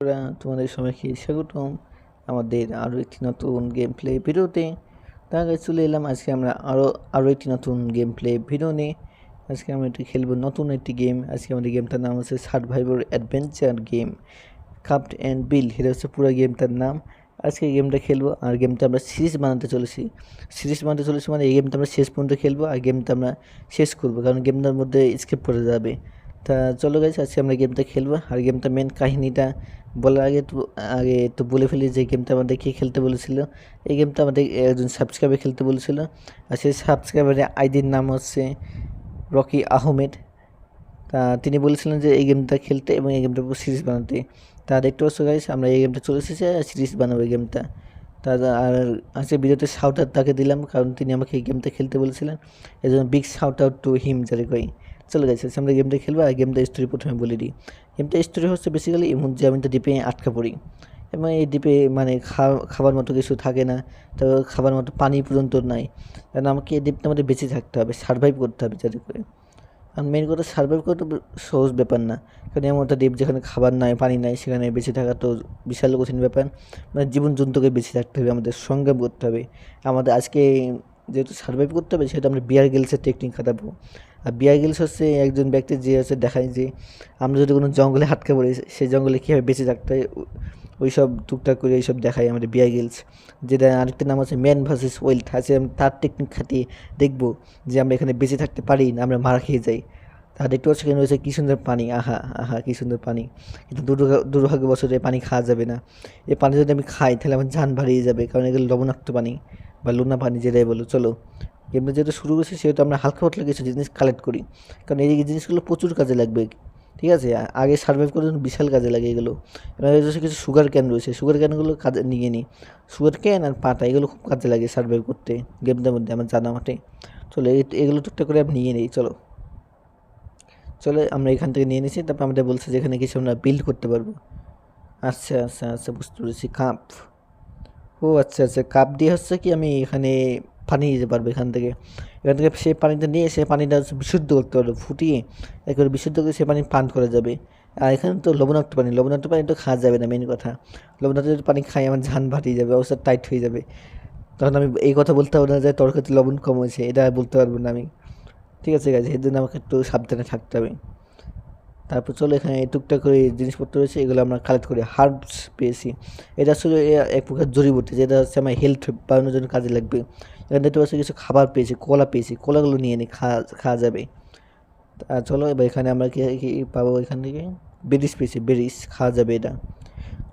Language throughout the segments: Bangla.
বন্ধুরা, তোমাদের সবাইকে স্বাগতম আমাদের আরও একটি নতুন গেম প্লে ভিডিওতে। তার আগে চলে এলাম আজকে আমরা আরও আরও একটি নতুন গেম প্লে ভিডিও নিয়ে। আজকে আমরা একটি খেলব নতুন একটি গেম আজকে আমাদের গেমটার নাম হচ্ছে survivor adventure game craft and build এটা হচ্ছে পুরো গেমটার নাম। আজকে গেমটা খেলব আর গেমটা আমরা সিরিজ বানাতে চলেছি। সিরিজ বানাতে চলেছি মানে এই গেমটা আমরা শেষ পর্যন্ত খেলব আর গেমটা আমরা শেষ করব কারণ গেমটার মধ্যে স্কিপ করে যাবে। তা চলো গেছে আজকে আমরা গেমটা খেলব আর গেমটা মেন কাহিনীটা বলার আগে তো আগে তো বলে ফেলি যে গেমটা আমাদের কে খেলতে বলেছিল? এই গেমটা আমাদের একজন সাবস্ক্রাইবার খেলতে বলেছিল। আর সেই সাবস্ক্রাইবারের আইডির নাম হচ্ছে রকি আহমেদ। তা তিনি বলেছিলেন যে এই গেমটা খেলতে এবং এই গেমটা সিরিজ বানাতে। তা দেখতে পাচ্ছ গাইস আমরা এই গেমটা চলে এসেছি, আর সিরিজ বানাবো এই গেমটা। তা আর আজকে ভিডিওতে শাউট আউট তাকে দিলাম, কারণ তিনি আমাকে এই গেমটা খেলতে বলেছিলেন। এই জন্য big shout out to him যারে কই চলে গেছে আমরা গেমটা খেলব, আর গেমটা স্টোরি প্রথমে বলে দিই। গেমটা স্টোরি হচ্ছে বেসিক্যালি এমন যে আমি তো দ্বীপে আটকা পড়ি এবং এই দ্বীপে মানে খাবার মতো কিছু থাকে না তো খাবার মতো পানি পর্যন্ত নাই কারণ আমাকে এই দ্বীপটা আমাদের বেঁচে থাকতে হবে সার্ভাইভ করতে হবে যাতে করে আর মেন কথা সার্ভাইভ করা তো সহজ ব্যাপার না কারণ এমন একটা দ্বীপ যেখানে খাবার নাই পানি নাই সেখানে বেঁচে থাকা তো বিশাল কঠিন ব্যাপার মানে জীবন জন্তুকে বেঁচে থাকতে হবে আমাদের সংগ্রাম করতে হবে আমাদের আজকে যেহেতু সার্ভাইভ করতে হবে সেটা আমরা বিয়ার গেলসের টেকনিক খাটাবো। আর বিয়ার গিলস হচ্ছে একজন ব্যক্তি যে হচ্ছে দেখায় যে, আমরা যদি কোনো জঙ্গলে হাটকে পড়ি সেই জঙ্গলে কীভাবে বেঁচে থাকতে হয় ওই সব টুকটাক করে এইসব দেখায় আমাদের বিয়ার গিলস যেটা আরেকটা নাম আছে ম্যান ভার্সেস ওয়েল্থ আছে তার টেকনিক খাটিয়ে দেখব যে আমরা এখানে বেঁচে থাকতে পারি না, আমরা মারা খেয়ে যাই। তা দেখতে পাচ্ছি এখানে রয়েছে কী সুন্দর পানি। আহা আহা, কী সুন্দর পানি। কিন্তু দুর্ভাগ্য বছরে পানি খাওয়া যাবে না। এই পানি যদি আমি খাই, তাহলে আমার যান ভারিয়ে যাবে, কারণ এগুলো লবণাক্ত পানি। বা লুনা পানি যেটাই বলো চলো গেমটা যেহেতু শুরু করছি, সেহেতু আমরা হালকা পাতলা কিছু জিনিস কালেক্ট করি। কারণ এই জিনিসগুলো প্রচুর কাজে লাগবে, ঠিক আছে? আগে সার্ভাইভ করার জন্য বিশাল কাজে লাগে এগুলো। রয়েছে কিছু সুগার ক্যান রয়েছে সুগার ক্যানগুলো কাজে নিয়ে নিই সুগার ক্যান আর পাতা, এগুলো খুব কাজে লাগে সার্ভাইভ করতে গেমটার মধ্যে আমার জানা মতে। চলো এগুলো টুকটা করে আমি নিয়ে নিই, চলো। চলো, আমরা এখান থেকে নিয়ে নিয়েছি তারপর আমাদের বলছে যে এখানে কিছু আমরা বিল্ড করতে পারব। আচ্ছা আচ্ছা আচ্ছা বুঝতে পেরেছি, কাপ। ও আচ্ছা আচ্ছা কাপ দিয়ে হচ্ছে কি আমি এখানে পানি নিতে পারব এখান থেকে। এখান থেকে সেই পানিটা নিয়ে সে পানিটা বিশুদ্ধ করতে পারবে, ফুটিয়ে একেবারে বিশুদ্ধ করে সে পানি পান করা যাবে। আর এখানে তো লবণাক্ত পানি লবণাক্ত পানি তো খাওয়া যাবে না মেন কথা। লবণাক্ত পানি খাই আমার ঝান ভাটিয়ে যাবে, অবস্থা টাইট হয়ে যাবে। তখন আমি এই কথা বলতে পারব না যে তরকারিতে লবণ কম হয়েছে, এটা বলতে পারব না আমি। ঠিক আছে গাছ এর জন্য আমাকে একটু সাবধানে থাকতে হবে। তারপর চলো এখানে টুকটাক করে জিনিসপত্র রয়েছে, এগুলো আমরা কালেক্ট করি হার্বস পেয়েছি। এটা আসলে এক প্রকার জড়িবুটি যেটা হচ্ছে আমার হেলথ বাড়ানোর জন্য কাজে লাগবে। এখানে দেখতে পাচ্ছি কিছু খাবার পেয়েছি, কলা পেয়েছি, কলাগুলো নিয়ে নিই খাওয়া খাওয়া যাবে। আর চলো এবার এখানে আমরা কি কি পাবো এখান থেকে? বেরিস পেয়েছি, বেরিস, খাওয়া যাবে এটা।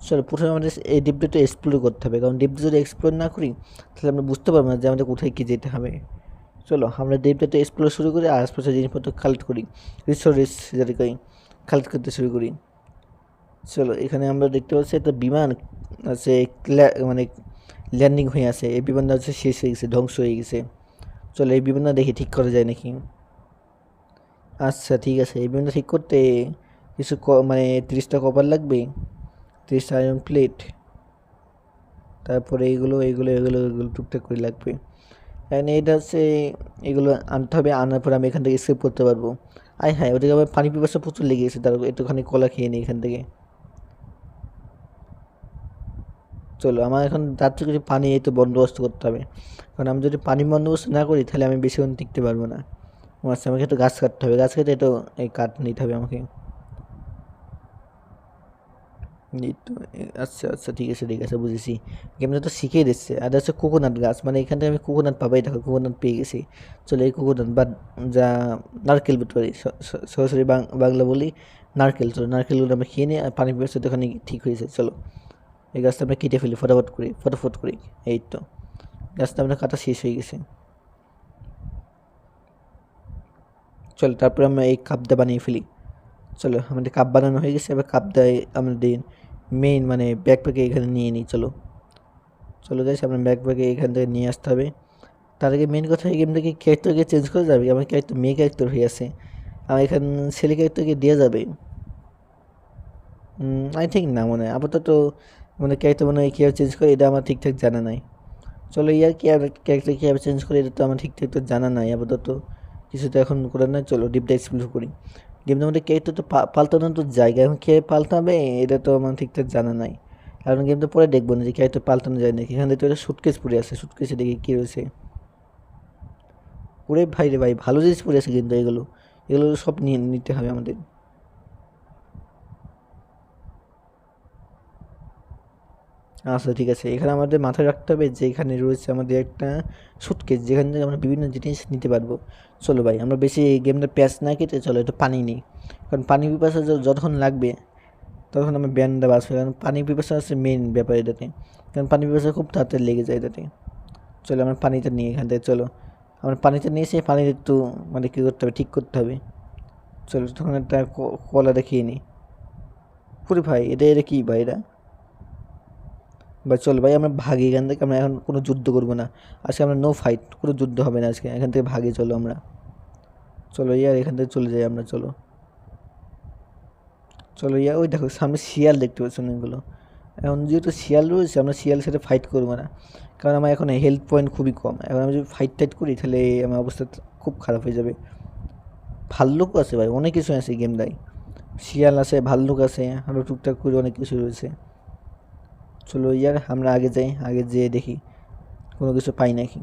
চলো প্রথমে আমাদের এই ডিপটা এক্সপ্লোর করতে হবে, কারণ ডিপটা যদি এক্সপ্লোর না করি, তাহলে আমরা বুঝতে পারব না যে আমাদের কোথায় কী যেতে হবে। চলো আমরা ডিপটাতে এক্সপ্লোর শুরু করি, আর আশপাশের জিনিসপত্র কালেক্ট করি। রিসোর্স যেটা করি কালেক্ট করতে শুরু করি। চলো, এখানে আমরা দেখতে পাচ্ছি একটা বিমান আছে মানে ল্যান্ডিং হয়ে আছে। এই বিমানটা হচ্ছে শেষ হয়ে গেছে, ধ্বংস হয়ে গেছে। চলো, এই বিমানটা দেখি ঠিক করা যায় নাকি? আচ্ছা ঠিক আছে। এই বিমানটা ঠিক করতে কিছু মানে তিরিশটা কপার লাগবে, তিরিশটা আয়রন প্লেট তারপরে এইগুলো এইগুলো এগুলো এগুলো টুকটাক করে লাগবে। এখানে এটা হচ্ছে, এগুলো আনতে হবে, আনার পরে আমি এখান থেকে স্কেপ করতে পারব। আয় হ্যাঁ ওদিকে আবার পানি পিপাসা প্রচুর লেগে গেছে তার একটুখানি কলা খেয়ে নিই এখান থেকে। চলো, আমার এখন তার থেকে কিছু পানি, এই তো বন্দোবস্ত করতে হবে। কারণ আমি যদি পানি বন্দোবস্ত না করি, তাহলে আমি বেশিক্ষণ টিকতে পারব না। আমার আমাকে একটু গাছ কাটতে হবে, গাছ কেটে একটু এই কাঠ নিতে হবে আমাকে। আচ্ছা আচ্ছা ঠিক আছে ঠিক আছে, বুঝেছি। গেমটা তো শিখেই দিচ্ছে। আর হচ্ছে কোকোনাট গাছ মানে এখান থেকে আমি কোকোনাট পাবাই, দেখো কোকোনাট পেয়ে গেছি। চলো এই কোকোনাট বা যা নারকেল পারি সরাসরি বাংলা বলি, নারকেল। চলো নারকেলগুলো আমরা খেয়ে নিই আর পানি ব্যবস্থা তো ওখানে ঠিক হয়েছে চলো, এই গাছটা আমরা কেটে ফেলি, ফটাফট করি ফটাফট করি। এই তো, গাছটা আমরা কাটা শেষ হয়ে গেছে। চলো, তারপরে আমরা এই কাপটা বানিয়ে ফেলি। চলো, আমাদের কাপ বানানো হয়ে গেছে, এবার কাপটা আমাদের মেইন মানে ব্যাকপ্যাকে এখানে নিয়ে নিই চলো। চলো গাইছে আমরা ব্যাকপ্যাকে এখান থেকে নিয়ে আসতে হবে। তার আগে মেন কথা এই গেমটাকে ক্যারেক্টারকে চেঞ্জ করে যাবে? আমার ক্যারেক্টার মেয়ে ক্যারেক্টার হয়ে আছে। আমার এখান ছেলে ক্যারেক্টারকে দেওয়া যাবে? আই থিঙ্ক না মনে হয়। আপাতত মানে ক্যারেক্টার মনে হয় কীভাবে চেঞ্জ করে, এটা আমার ঠিকঠাক জানা নাই। চলো ইয়ার কি, আর ক্যারেক্টার কীভাবে চেঞ্জ করে, এটা তো আমার ঠিকঠাক তো জানা নাই আপাতত। কিছু তো এখন করে না চলো ডিপটা এক্সপ্লোর করি। গেমটার মধ্যে ক্যারেক্টার তো পাল্টা পাল্টানোর তো জায়গা এখন কে পাল্টাবে, এটা তো আমার ঠিকঠাক জানা নাই। কারণ গেমটা পরে দেখব না যে ক্যারেক্টার পাল্টানো যায় নাকি। এখান থেকে তো একটা সুটকেস পড়ে আছে সুটকেসে দেখি কী রয়েছে। ওরে ভাই রে ভাই, ভালো জিনিস পড়ে আছে কিন্তু এগুলো। এগুলো সব নিয়ে নিতে হবে আমাদের। আচ্ছা ঠিক আছে। এখানে আমাদের মাথায় রাখতে হবে যে এখানে রয়েছে আমাদের একটা সুটকেস যেখান থেকে আমরা বিভিন্ন জিনিস নিতে পারব। চলো ভাই, আমরা বেশি গেমটা প্যাচ না কেটে চলো, একটু পানি নিই। কারণ পানি পিপাসা যতক্ষণ লাগবে তখন আমার ব্যান্ডটা বাঁচবে। কারণ পানি পিপাসা হচ্ছে মেন ব্যাপার এটাতে। কারণ পানি পিপাসা খুব তাড়াতাড়ি লেগে যায় এটাতে। চলো, আমরা পানিটা নিই এখান থেকে, চলো। আমরা পানিটা নিয়ে এসে পানিটা একটু মানে কী করতে হবে, ঠিক করতে হবে। চলো তখন একটা ক- কলাটা খেয়ে নিই। পুরি ভাই, এটা এটা কী ভাই, এটা? বা চল ভাই, আমরা ভাগি, এখান থেকে আমরা এখন কোনো যুদ্ধ করব না। আজকে আমরা নো ফাইট কোনো যুদ্ধ হবে না আজকে। এখান থেকে ভাগে, চলো আমরা। চলো ইয়ার এখান থেকে চলে যাই আমরা, চলো। চলো ইয়া ওই দেখো, সামনে শিয়াল দেখতে পাচ্ছি অনেকগুলো। এখন যেহেতু শিয়াল রয়েছে, আমরা শিয়ালের সাথে ফাইট করব না। কারণ আমার এখন হেলথ পয়েন্ট খুবই কম। এখন আমি যদি ফাইট টাইট করি, তাহলে আমার অবস্থা খুব খারাপ হয়ে যাবে। ভাল্লুকও আছে ভাই, অনেক কিছু আছে গেম দেয়। শিয়াল আছে ভাল্লুক আছে আরও টুকটাক করে অনেক কিছু রয়েছে। চলো ইয়ার আমরা আগে যাই, আগে যেয়ে দেখি। কোনো কিছু পাই নাকি?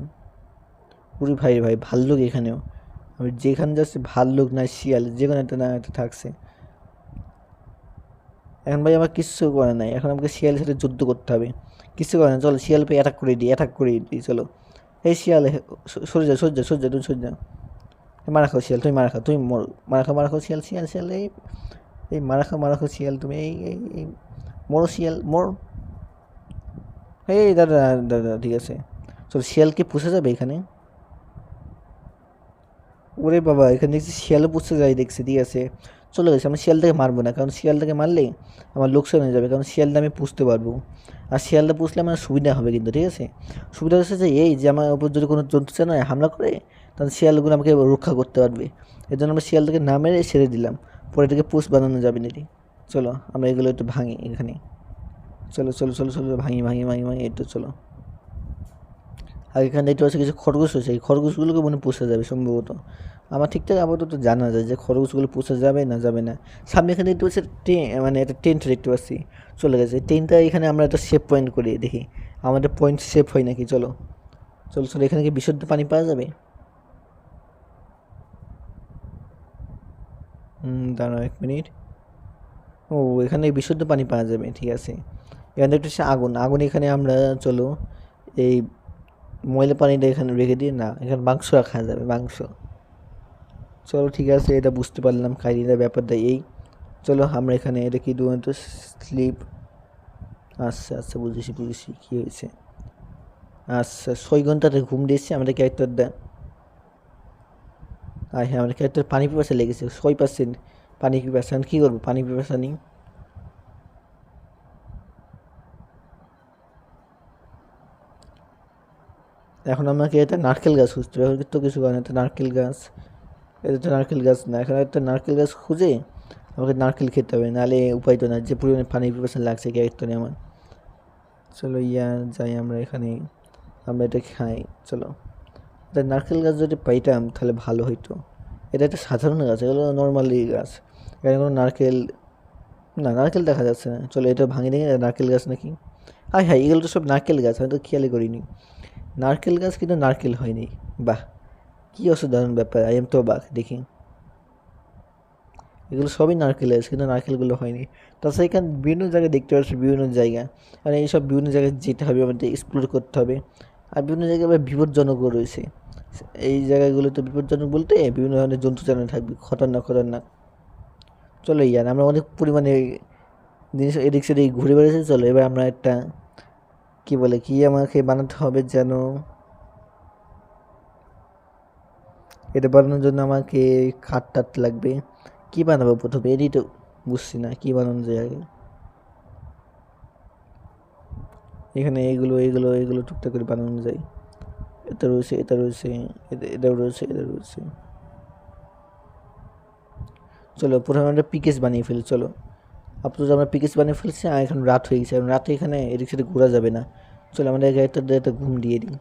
পুরি ভাই ভাই ভাল্লুক এখানেও। আমি যেখানে যাচ্ছি ভাল্লুক না শিয়াল। যে কোনো একটা না একটা থাকছে। এখন ভাই আমার কিচ্ছু করে নাই। এখন আমাকে শিয়ালের সাথে যুদ্ধ করতে হবে। কিচ্ছু করে না চলো শিয়াল পেয়ে অ্যাটাক করে দিই অ্যাটাক করে দিই, চলো। এই শিয়াল সরে যা সরে যা সরে যা, তুমি সরে যা। মারা খাও শিয়াল, তুমি মারা খাও, তুমি মর। মারা খাও মারা খাও শিয়াল শিয়াল শিয়াল, এই এই মারা খাও মারা খাও শিয়াল, তুমি এই এই, মরো শিয়াল, মর। এই দাদা দাদা, ঠিক আছে। চলো শিয়ালকে পুষে যাবে এখানে? ওরে বাবা, এখানে দেখছি শিয়ালও পুষতে যাই দেখছি, ঠিক আছে। চলে গেছে আমি শিয়ালটাকে মারবো না, কারণ শিয়ালটাকে মারলে আমার লোকসান হয়ে যাবে, কারণ শিয়ালটা আমি পুষতে পারব। আর শিয়ালটা পুষলে আমার সুবিধা হবে কিন্তু, ঠিক আছে? সুবিধা হচ্ছে যে, এই যে আমার উপর যদি কোনো জন্তু চায় হামলা করে, তাহলে শিয়ালগুলো আমাকে রক্ষা করতে পারবে। এর জন্য আমরা শিয়ালটাকে না মেরে ছেড়ে দিলাম। পরে এটাকে পুষ বানানো যাবে না রে। চলো, আমরা এগুলো একটু ভাঙি এখানে। চলো চলো চলো চলো ভাঙি ভাঙি ভাঙি ভাঙি একটু চলো। আর এখানে দেখতে পাচ্ছি কিছু খরগোশ হয়েছে এই খরগোশগুলোকে মনে পোষা যাবে সম্ভবত। আমার ঠিকঠাক আপাতত জানা যায় যে খরগোশগুলো পোষা যাবে না যাবে না। সামনে এখানে দেখতে পাচ্ছি টে মানে একটা টেন্ট দেখতে পাচ্ছি। চলে গেছে টেন্টটা এখানে আমরা একটা শেপ পয়েন্ট করি দেখি। আমাদের পয়েন্ট শেপ হয় নাকি, চলো। চলো চলো, এখানে কি বিশুদ্ধ পানি পাওয়া যাবে? দাঁড়াও এক মিনিট। ও, এখানে বিশুদ্ধ পানি পাওয়া যাবে, ঠিক আছে। এখানে দেখতে হচ্ছে আগুন। আগুন এখানে আমরা চলো, এই ময়লা পানিটা এখানে রেখে দিই না, এখানে মাংস রাখা যাবে, মাংস। চলো, ঠিক আছে, এটা বুঝতে পারলাম কাহিনিটার ব্যাপারটা এই। চলো, আমরা এখানে, এটা কি তো স্লিপ? আচ্ছা আচ্ছা বুঝেছি বুঝেছি, কী হয়েছে? আচ্ছা ছয় ঘন্টাতে ঘুম দিয়েছি, আমাদের ক্যারেক্টারটা আর হ্যাঁ আমাদের ক্যারেক্টার পানি পিপাসা লেগেছে, ছয় পার্সেন্ট পানি পিপাসা কী করব, পানি পিপাসা নেই। এখন আমাকে এটা নারকেল গাছ খুঁজতে হবে। এখন তো কিছু করে না, এটা নারকেল গাছ। এটা তো নারকেল গাছ না, এখন একটা নারকেল গাছ খুঁজে আমাকে নারকেল খেতে হবে, নাহলে উপায় তো না যে পরিমাণে পানি পিপাসা লাগছে ক্যারেক্টারে আমার। চলো ইয়া, যাই আমরা এখানে, আমরা এটা খাই, চলো। এটা নারকেল গাছ যদি পাইতাম তাহলে ভালো হইতো। এটা একটা সাধারণ গাছ, এগুলো নর্মালি গাছ। এখানে কোনো নারকেল, না, নারকেল দেখা যাচ্ছে না। চলো এটা ভাঙি দেখি নারকেল গাছ নাকি? হ্যাঁ হ্যাঁ এগুলো তো সব নারকেল গাছ, আমি তো খেয়ালই করিনি। নারকেল গাছ কিন্তু নারকেল হয়নি। বাহ, কী অসাধারণ ব্যাপার আই এম তো বাঘ দেখি। এগুলো সবই নারকেল গাছ, কিন্তু নারকেলগুলো হয়নি। তাছাড়া এখানে বিভিন্ন জায়গায় দেখতে পাচ্ছি, বিভিন্ন জায়গা। আর এইসব বিভিন্ন জায়গায় যেতে হবে, আমাদের এক্সপ্লোর করতে হবে। আর বিভিন্ন জায়গায় বিপজ্জনকও রয়েছে। এই জায়গাগুলোতে বিপজ্জনক বলতে বিভিন্ন ধরনের জন্তু জানোয়ার থাকবে, খতরনাক খতরনাক। চলো ইয়ার আমরা অনেক পরিমাণে জিনিস এদিক সেদিক ঘুরে বেড়েছি চলো এবার আমরা একটা কি বলে, কি আমাকে বানাতে হবে যেন? এটা বানানোর জন্য আমাকে খাট টাট লাগবে। কি বানাবো প্রথমে? এরই তো বুঝছি না, কি বানানো যায় আগে? এখানে এগুলো এগুলো এগুলো টুকটাক করে বানানো যায়। এটা রয়েছে এটা রয়েছে, এটা, এটাও রয়েছে এটা রয়েছে। চলো, প্রথমে একটা পিকেস বানিয়ে ফেলি, চলো। আপাতত আমরা পিকেস বানিয়ে ফেলছি, আর এখন রাত হয়ে গেছে। এখন রাতে এখানে এদিক সেদিক ঘোরা যাবে না। চলে আমাদের একটা একটা ঘুম দিয়ে দিই।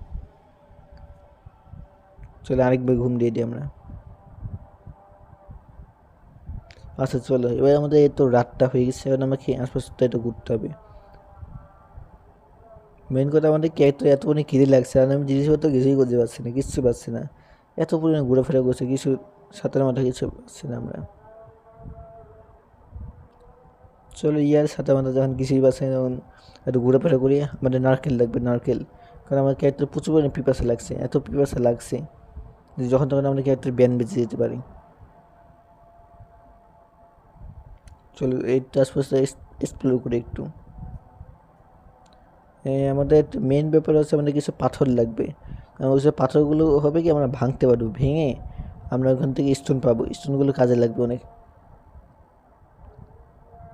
চলে আরেকবার ঘুম দিয়ে দিই আমরা। আচ্ছা চলো। এবার আমাদের তো রাতটা হয়ে গেছে। এবার আমাকে আশপাশটা একটু ঘুরতে হবে। মেন কথা আমাদের ক্যারেক্টার এত পরিমাণে খিদে লাগছে। আর আমি জিনিসপত্র কিছুই করতে পারছি না, কিচ্ছু পাচ্ছি না। এত পরিমাণে ঘোরাফেরা করছে, কিছু সাঁতার মাথা কিছু পাচ্ছি না আমরা। চলো ইয়ার সাথে মাথা যখন কিছুই পাচ্ছি না তখন একটু ঘোরাফেরা করি, আমাদের নারকেল লাগবে, নারকেল। কারণ আমার ক্যারেক্টার প্রচুর পরিমাণে পিপাসা লাগছে, এত পিপাসা লাগছে যে যখন তখন আমরা ক্যারেক্টার ব্যান বেঁচে যেতে পারি। চলো এই আশপাশটা এক্সপ্লোর করি একটু। আমাদের মেন ব্যাপার হচ্ছে আমাদের কিছু পাথর লাগবে। আর ওই সব পাথরগুলো হবে কি আমরা ভাঙতে পারব, ভেঙে আমরা ওখান থেকে স্টোন পাবো। স্টোনগুলো কাজে লাগবে অনেক।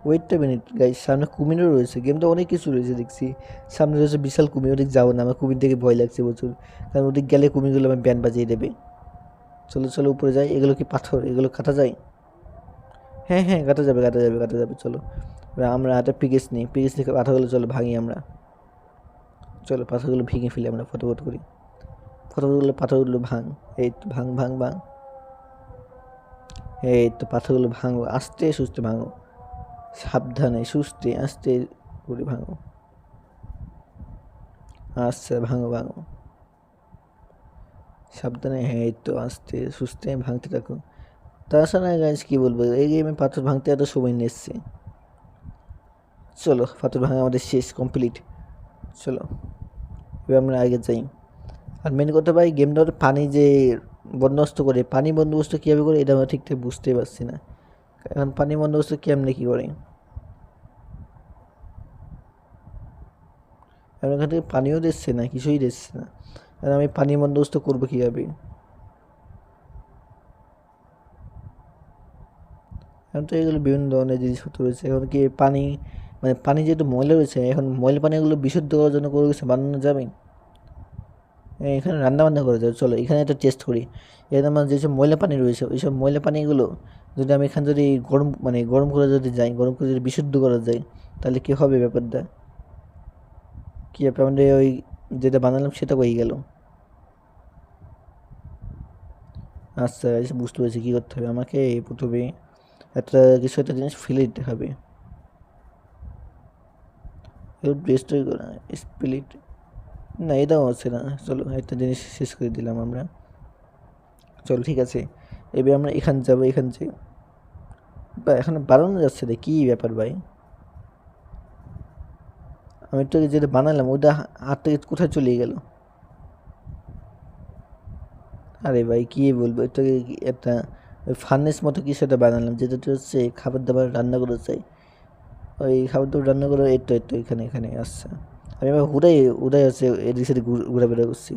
ওয়েটটা মিনিট গাই সামনে কুমিরও রয়েছে গেমটা অনেক কিছু রয়েছে, দেখছি। সামনে রয়েছে বিশাল কুমির, ওদিক যাব না, আমার কুমির দেখে ভয় লাগছে প্রচুর। কারণ ওদিক গেলে কুমিরগুলো আমার ব্যান বাজিয়ে দেবে। চলো চলো, উপরে যাই। এগুলো কি পাথর? এগুলো কাটা যায়? হ্যাঁ হ্যাঁ কাটা যাবে কাটা যাবে কাটা যাবে, চলো। আমরা একটা পিকেস নিই পিকেস নিয়ে পাথরগুলো চলো, ভাঙি আমরা। চলো, পাথরগুলো ভেঙে ফেলি আমরা, ফটোফট করি। পাথরগুলো পাথরগুলো ভাঙ, এই তো ভাঙ ভাঙ ভাঙ। এই তো পাথরগুলো ভাঙো আস্তে সুস্থে ভাঙো সাবধানে, সুস্থে, আস্তে করে ভাঙো। আচ্ছা ভাঙো ভাঙো। সাবধানে হ্যাঁ তো আস্তে, সুস্থে ভাঙতে থাকো। তাছাড়া গাছ কী বলব? এই গেমে পাথর ভাঙতে এত সময় নিচ্ছে। চলো, পাথর ভাঙা আমাদের শেষ কমপ্লিট চলো, এবার আমরা আগে যাই। আর মেন কথা ভাই গেমটা পানি যে বন্দোবস্ত করে, পানি বন্দোবস্ত কীভাবে করে, এটা আমরা ঠিকঠাক বুঝতে পারছি না। এখন পানি বন্দোবস্ত কেমনে কী করে? আর ওখান থেকে পানিও দিচ্ছে না, কিছুই দিচ্ছে না। আর আমি পানি বন্দোবস্ত করব কীভাবে? এখন তো এগুলো বিভিন্ন ধরনের জিনিসপত্র রয়েছে। এখন কি পানি মানে পানি যেহেতু ময়লা রয়েছে, এখন ময়লা পানিগুলো বিশুদ্ধ করার জন্য কোনো কিছু বানানো যাবে? এখানে রান্না বান্না করা যাবে চলো, এখানে একটা টেস্ট করি। এখানে আমার যেসব ময়লা পানি রয়েছে ওই সব ময়লা পানিগুলো যদি আমি এখানে যদি গরম মানে গরম করে যদি যাই, গরম করে যদি বিশুদ্ধ করা যায়, তাহলে কী হবে ব্যাপারটা? কী ব্যাপার? ওই যেটা বানালাম সেটা হয়ে গেল। আচ্ছা বুঝতে পেরেছি কী করতে হবে। আমাকে প্রথমে একটা কিছু একটা জিনিস ফেলে দিতে হবে। বেস্ট স্পিলিট না, এটাও আছে না। চলো, একটা জিনিস শেষ করে দিলাম আমরা। চলো, ঠিক আছে। এবার আমরা এখান যাব, এখান থেকে বা, এখানে বাড়ানো যাচ্ছে রে, কী ব্যাপার ভাই? আমি তো যেটা বানালাম ওটা হাত থেকে কোথায় চলে গেল? আরে ভাই, কী বলব একটা ওই ফার্নেস মতো কিছু একটা বানালাম, যেটা হচ্ছে খাবার দাবার রান্না করে চাই ওই খাবার দাবার রান্না করে, এই তো এখানে এখানে আসছে আমি আবার হুড়াই উড়াই আছে এদিক সেদিক ঘোরাফেরা করছি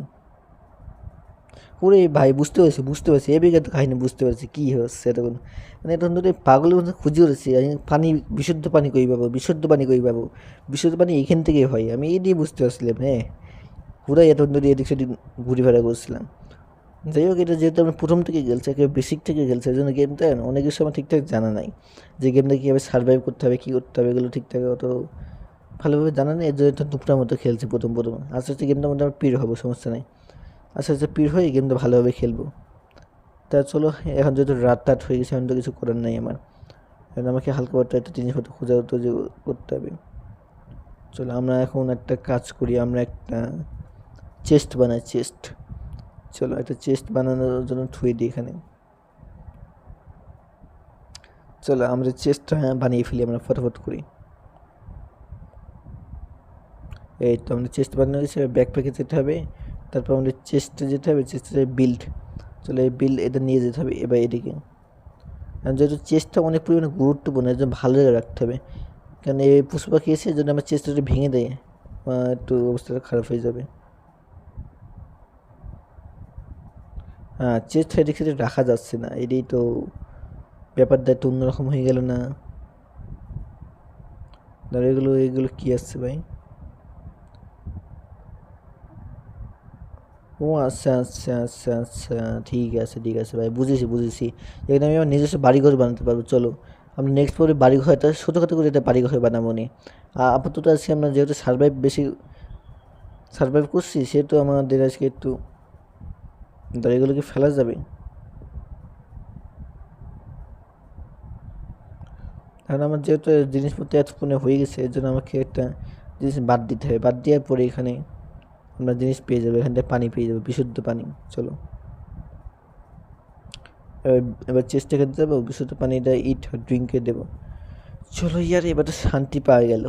পুরো ভাই, বুঝতে পারছি বুঝতে পারছি। এদিকে তো কাহিনি বুঝতে পারছি, কী হচ্ছে তখন মানে তখন ধরে পাগলের মধ্যে খুঁজে উঠেছি আমি পানি, বিশুদ্ধ পানি কই পাবো? বিশুদ্ধ পানি কই পাবো? বিশুদ্ধ পানি এখান থেকেই হয়। আমি এই দিয়ে বুঝতে পারছিলাম হ্যাঁ? পুরাই এত ধরে এদিক সেদিক ঘুরে ফেরা করছিলাম যাই হোক, এটা যেহেতু আমরা প্রথম থেকে খেলছি একেবারে বেসিক থেকে খেলছি এই জন্য গেমটা অনেক কিছু আমার ঠিকঠাক জানা নাই। যে গেমটা কীভাবে সার্ভাইভ করতে হবে, কী করতে হবে, এগুলো ঠিকঠাক অত ভালোভাবে জানা নেই, এর জন্য তো মতো খেলছি প্রথম প্রথম। আস্তে আস্তে গেমটা মধ্যে আমার পির হব, সমস্যা নেই। আস্তে আস্তে পির হয়ে গেমটা ভালোভাবে খেলব। তা চলো, এখন যেহেতু রাত টাট হয়ে গেছে, এখন তো কিছু করার নেই আমার। এখন আমাকে হালকা পাত্র একটা জিনিসপত্র খোঁজা যে করতে হবে। চলো, আমরা এখন একটা কাজ করি, আমরা একটা চেস্ট বানাই চেস্ট চলো, একটা চেস্ট বানানোর জন্য থুয়ে দিই এখানে। চলো, আমরা চেস্টটা বানিয়ে ফেলি, আমরা ফটোফট করি। এই তো আমাদের চেস্ট বানানো হয়েছে ব্যাকপ্যাকে যেতে হবে। তারপর আমাদের চেস্টে যেতে হবে চেস্টে বিল্ড চলে এই বিল্ড এটা নিয়ে যেতে হবে, এবার এদিকে। যেহেতু চেস্টটা অনেক পরিমাণে গুরুত্বপূর্ণ জন্য ভালো জায়গায় রাখতে হবে। কারণ এই পশু পাখি এসে যদি আমার চেস্টটা ভেঙে দেয় একটু অবস্থাটা খারাপ হয়ে যাবে। হ্যাঁ চেস্ট এদিক সেদিক রাখা যাচ্ছে না, এটাই তো ব্যাপারটা একটু অন্যরকম হয়ে গেল না। এগুলো এগুলো কী আসছে ভাই? ও আচ্ছা আচ্ছা আচ্ছা আচ্ছা। ঠিক আছে ঠিক আছে ভাই, বুঝেছি বুঝেছি। এখানে আমি আমার নিজস্ব বাড়িঘর বানাতে পারব, চলো। আমরা নেক্সট পরে বাড়িঘরটা ছোটোখাটো করে এটা বাড়িঘর বানাবো নি। আপাতত আজকে আমরা যেহেতু সার্ভাইভ বেশি সার্ভাইভ করছি, সেহেতু আমাদের আজকে একটু ধর এগুলোকে ফেলা যাবে? কারণ আমার যেহেতু জিনিসপত্র এতক্ষণে হয়ে গেছে, এর জন্য আমাকে একটা জিনিস বাদ দিতে হবে। বাদ দেওয়ার পরে এখানে আমরা জিনিস পেয়ে যাব, এখান থেকে পানি পেয়ে যাব, বিশুদ্ধ পানি, চলো। এবার এবার চেষ্টা করতে যাব বিশুদ্ধ পানিটা ইট ড্রিঙ্কে দেবো। চলো ইয়ার, এবার তো শান্তি পাওয়া গেল।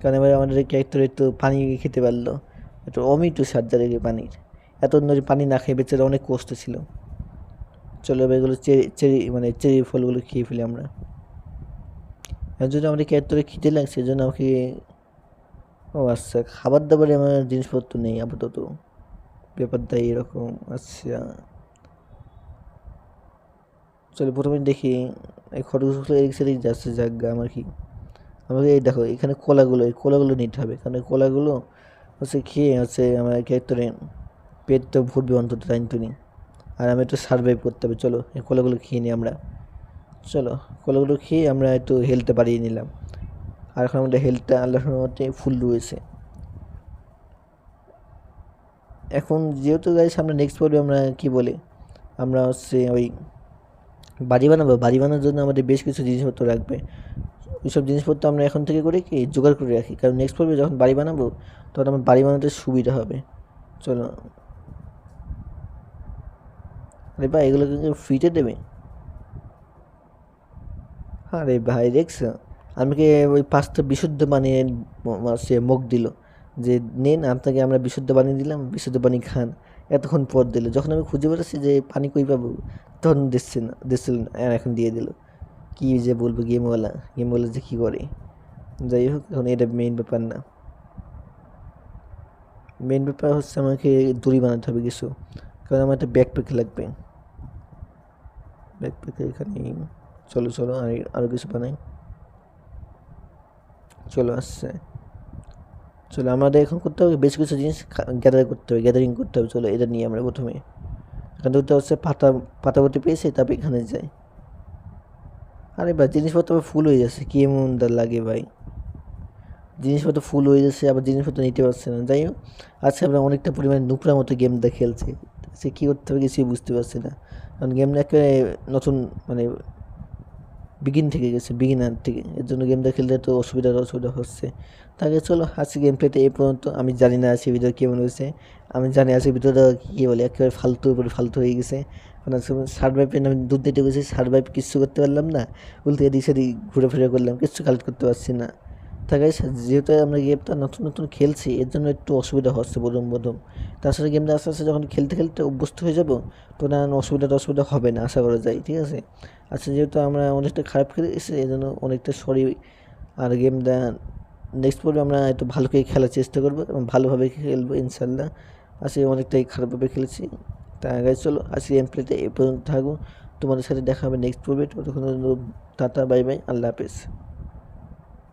কারণ এবার আমাদের ক্যারেক্টার একটু পানি খেতে পারল। একটু অমিটু সাজ্জা রেখে পানির। এত ধরে পানি না খেয়ে বেচারা অনেক কষ্ট ছিল। চলো এবার এগুলো চেরি চেরি মানে চেরি ফলগুলো খেয়ে ফেলি আমরা। জন্য আমাদের ক্যারেক্টারে খিদে লাগছে এই জন্য আমাকে ও আচ্ছা খাবার দাবারে আমার জিনিসপত্র নেই আপাতত। ব্যাপারটা এরকম আচ্ছা। চলো প্রথমে দেখি, এই খরগোশগুলো এদিক সেদিক যাচ্ছে জায়গা আমার কি? আমাকে এই দেখো, এখানে কলাগুলো, এই কলাগুলো নিতে হবে। কারণ কলাগুলো হচ্ছে খেয়ে হচ্ছে আমার ক্যারেক্টারে পেট তো ভরবে অন্তত টাইম তুমি আর আমি একটু সার্ভাইভ করতে হবে, চলো, এই কলাগুলো খেয়ে নিই আমরা। চলো, কলাগুলো খেয়ে আমরা একটু হেলথটা বাড়িয়ে নিলাম। আর এখন আমাদের হেলথটা আল্লাহর মতে ফুল রয়েছে। এখন যেহেতু গাইস আমরা নেক্সট পর্বে আমরা কি বলে? আমরা হচ্ছে ওই বাড়ি বানাবো। বাড়ি বানানোর জন্য আমাদের বেশ কিছু জিনিসপত্র লাগবে। ওইসব জিনিসপত্র আমরা এখন থেকে করে কি, জোগাড় করে রাখি। কারণ নেক্সট পর্বে যখন বাড়ি বানাবো, তখন আমার বাড়ি বানাতে সুবিধা হবে। চলো। আরে ভাই, এগুলো কিন্তু ফ্রিতে দেবে? আরে ভাই, দেখছ? আমাকে ওই পাঁচটা বিশুদ্ধ বানিয়ে সে মুখ দিল। যে, নেন, আপনাকে আমরা বিশুদ্ধ বানিয়ে দিলাম, বিশুদ্ধ পানি খান। এতক্ষণ পর দিল। যখন আমি খুঁজে বেড়াচ্ছি যে, পানি কই পাবো? তখন দিচ্ছে না দিচ্ছিল না, আর এখন দিয়ে দিল। কী যে বলব, গেমওয়ালা? গেমওয়ালা যে কী করে? যাই হোক, এখন এটা মেইন ব্যাপার না। মেইন ব্যাপার হচ্ছে আমাকে দড়ি বানাতে হবে কিছু, কারণ আমার একটা ব্যাকপ্যাক লাগবে। ব্যাকপ্যাকে এখানে চলো চলো, আর আরও কিছু বানাই। চলো আসছে। চলো, আমাদের এখন করতে হবে বেশ কিছু জিনিস গ্যাদার করতে হবে গ্যাদারিং করতে হবে। চলো, এটা নিয়ে আমরা প্রথমে এখান থেকে হচ্ছে পাতা পাতাপতি পেয়েছে, তারপর এখানে যাই। আরে ভাই, জিনিসপত্র ফুল হয়ে যাচ্ছে, কি এমন লাগে ভাই। জিনিসপত্র ফুল হয়ে যাচ্ছে, আবার জিনিসপত্র নিতে পারছে না। যাই হোক, আজকে আমরা অনেকটা পরিমাণে নুকরা মতো গেমটা খেলছি। সে কী করতে হবে কিছুই বুঝতে পারছি না। কারণ গেমটা একেবারে নতুন মানে বিগিন থেকে গেছে বিগিনার থেকে। এর জন্য গেমটা খেলতে তো অসুবিধা অসুবিধা হচ্ছে। তাকে চলো, আজকে গেম প্লেতে এই পর্যন্ত। আমি জানি না আজকে ভিডিও কেমন হয়েছে। আমি জানি আজকে ভিডিওটা কী বলে, একেবারে ফালতু উপরে ফালতু হয়ে গেছে। মানে সার্ভাইভ আমি দুধ দিতে গেছি সার্ভাইভ কিচ্ছু করতে পারলাম না। উল্টে এদিক সেদিক ঘুরে ফিরে করলাম কিচ্ছু কালেক্ট করতে পারছি না। তাই যেহেতু আমরা গেমটা নতুন নতুন খেলছি, এর জন্য একটু অসুবিধা হচ্ছে প্রথম প্রথম তাছাড়া গেমটা আস্তে আস্তে যখন খেলতে খেলতে অভ্যস্ত হয়ে যাব, তখন আর অসুবিধা অসুবিধা হবে না, আশা করা যায়, ঠিক আছে? আচ্ছা যেহেতু আমরা অনেকটা খারাপ খেলে এসে এই জন্য অনেকটা সরি আর গেমটা নেক্সট পর্বে আমরা একটু ভালো করে খেলার চেষ্টা করব এবং ভালোভাবে খেলব ইনশাল্লাহ আজকে অনেকটাই খারাপভাবে খেলেছি। তা আগে চলো আজকে গেম প্লেতে এ পর্যন্ত থাকব তোমাদের সাথে দেখা হবে নেক্সট পর্বে। ততক্ষণ টাটা বাই বাই আল্লাহ হাফেজ।